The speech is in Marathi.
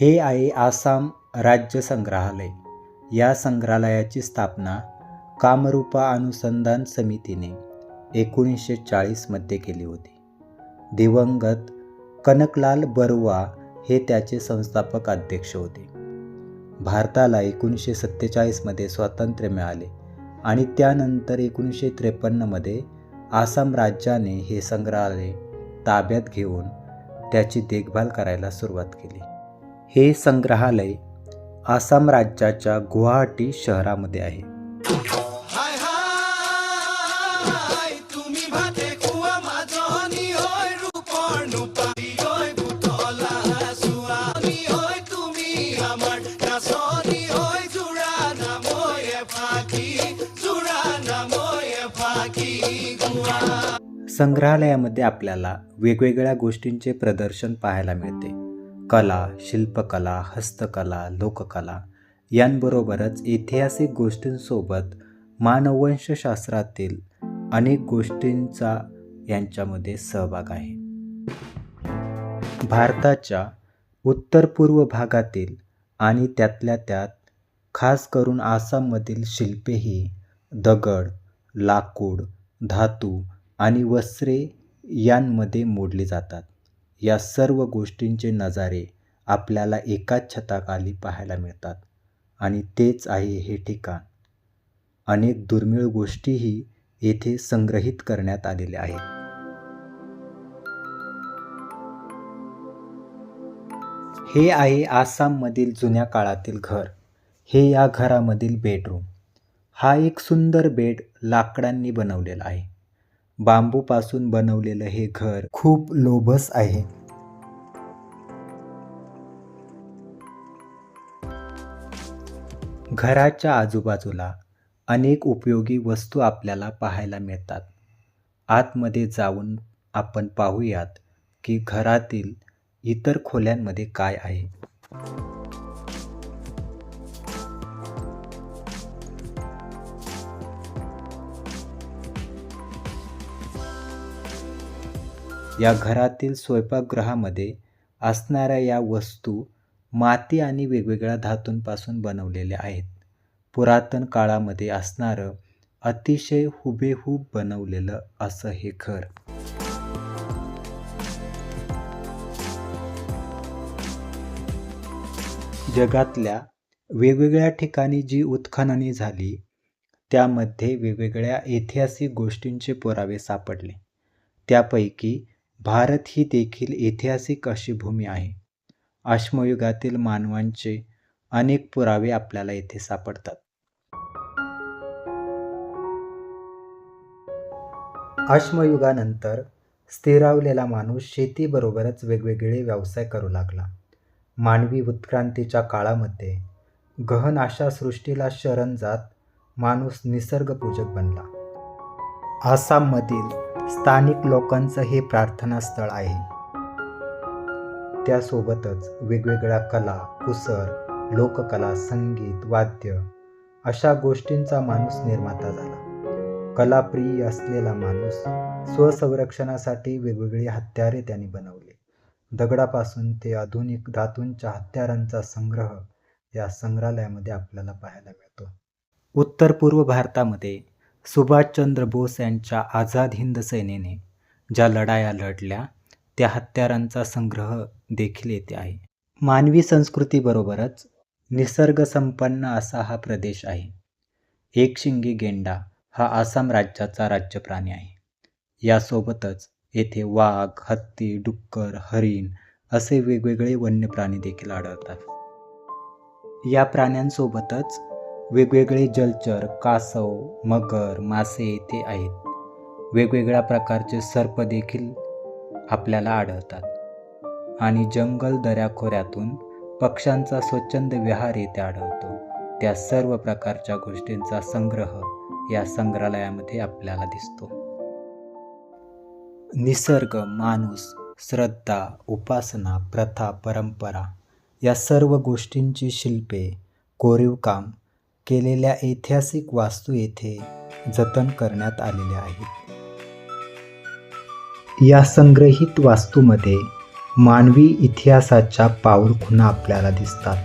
हे आहे आसाम राज्य संग्रहालय. या संग्रहालयाची स्थापना कामरूपा अनुसंधान समितीने एकोणीसशे चाळीसमध्ये केली होती. दिवंगत कनकलाल बरुआ हे त्याचे संस्थापक अध्यक्ष होते. भारताला एकोणीसशे सत्तेचाळीसमध्ये स्वातंत्र्य मिळाले आणि त्यानंतर एकोणीसशे त्रेपन्नमध्ये आसाम राज्याने हे संग्रहालय ताब्यात घेऊन त्याची देखभाल करायला सुरुवात केली. हे संग्रहालय आसाम राज्याच्या गुवाहाटी शहरामध्ये आहे. संग्रहालयामध्ये आपल्याला वेगवेगळ्या गोष्टींचे प्रदर्शन पाहायला मिळते. कला शिल्पकला हस्तकला लोककला यांबरोबरच ऐतिहासिक गोष्टींसोबत मानववंशशास्त्रातील अनेक गोष्टींचा यांच्यामध्ये सहभाग आहे. भारताच्या उत्तर पूर्व भागातील आणि त्यातल्या त्यात खास करून आसाममधील शिल्पे ही दगड लाकूड धातू आणि वस्त्रे यांमध्ये मोडली जातात. या सर्व गोष्टींचे नजारे आपल्याला एकाच छताखाली पाहायला मिळतात. आणि तेच आहे हे ठिकाण. अनेक दुर्मिळ गोष्टीही येथे संग्रहित करण्यात आलेल्या आहेत. हे आहे आसाममधील जुन्या काळातील घर. हे या घरामधील बेडरूम. हा एक सुंदर बेड लाकडांनी बनवलेला आहे. बांबूपासून बनवलेलं हे घर खूप लोभस आहे. घराच्या आजूबाजूला अनेक उपयोगी वस्तू आपल्याला पाहायला मिळतात. आतमध्ये जाऊन आपण पाहूयात की घरातील इतर खोल्यांमध्ये काय आहे. या घरातील स्वयंपाकगृहामध्ये असणाऱ्या या वस्तू माती आणि वेगवेगळ्या धातूंपासून बनवलेल्या आहेत. पुरातन काळामध्ये असणारं अतिशय हुबेहूब बनवलेलं असं हे घर. जगातल्या वेगवेगळ्या ठिकाणी जी उत्खनने झाली त्यामध्ये वेगवेगळ्या ऐतिहासिक गोष्टींचे पुरावे सापडले. त्यापैकी भारत ही देखील ऐतिहासिक अशी भूमी आहे. अश्मयुगातील मानवांचे अनेक पुरावे आपल्याला येथे सापडतात. अश्मयुगानंतर स्थिरावलेला माणूस शेतीबरोबरच वेगवेगळे व्यवसाय करू लागला. मानवी उत्क्रांतीच्या काळामध्ये गहन अशा सृष्टीला शरण जात माणूस निसर्गपूजक बनला. आसाममधील स्थानिक लोकांचं हे प्रार्थनास्थळ आहे. त्यासोबतच वेगवेगळ्या कला कुसर लोककला संगीत वाद्य अशा गोष्टींचा माणूस निर्माता झाला. कलाप्रिय असलेला माणूस स्वसंरक्षणासाठी वेगवेगळी हत्यारे त्यांनी बनवली. दगडापासून ते आधुनिक धातूंच्या हत्यारांचा संग्रह या संग्रहालयामध्ये आपल्याला पाहायला मिळतो. उत्तर पूर्व भारतामध्ये सुभाषचंद्र बोस यांच्या आझाद हिंद सेनेने ज्या लढाया लढल्या त्या हत्यारांचा संग्रह देखील येथे आहे. मानवी संस्कृतीबरोबरच निसर्गसंपन्न असा हा प्रदेश आहे. एकशिंगी गेंडा हा आसाम राज्याचा राज्य प्राणी आहे. यासोबतच येथे वाघ हत्ती डुक्कर हरिण असे वेगवेगळे वन्य प्राणी देखील आढळतात. या प्राण्यांसोबतच वेगवेगळे जलचर कासव मगर मासे येथे आहेत. वेगवेगळ्या प्रकारचे सर्प देखील आपल्याला आढळतात. आणि जंगल दऱ्याखोऱ्यातून पक्ष्यांचा स्वच्छंद विहार येथे आढळतो. त्या सर्व प्रकारच्या गोष्टींचा संग्रह या संग्रहालयामध्ये आपल्याला दिसतो. निसर्ग माणूस श्रद्धा उपासना प्रथा परंपरा या सर्व गोष्टींची शिल्पे कोरीवकाम केलेल्या ऐतिहासिक वास्तू येथे जतन करण्यात आलेल्या आहेत या संग्रहित वास्तूमध्ये मानवी इतिहासाच्या पाऊलखुणा आपल्याला दिसतात.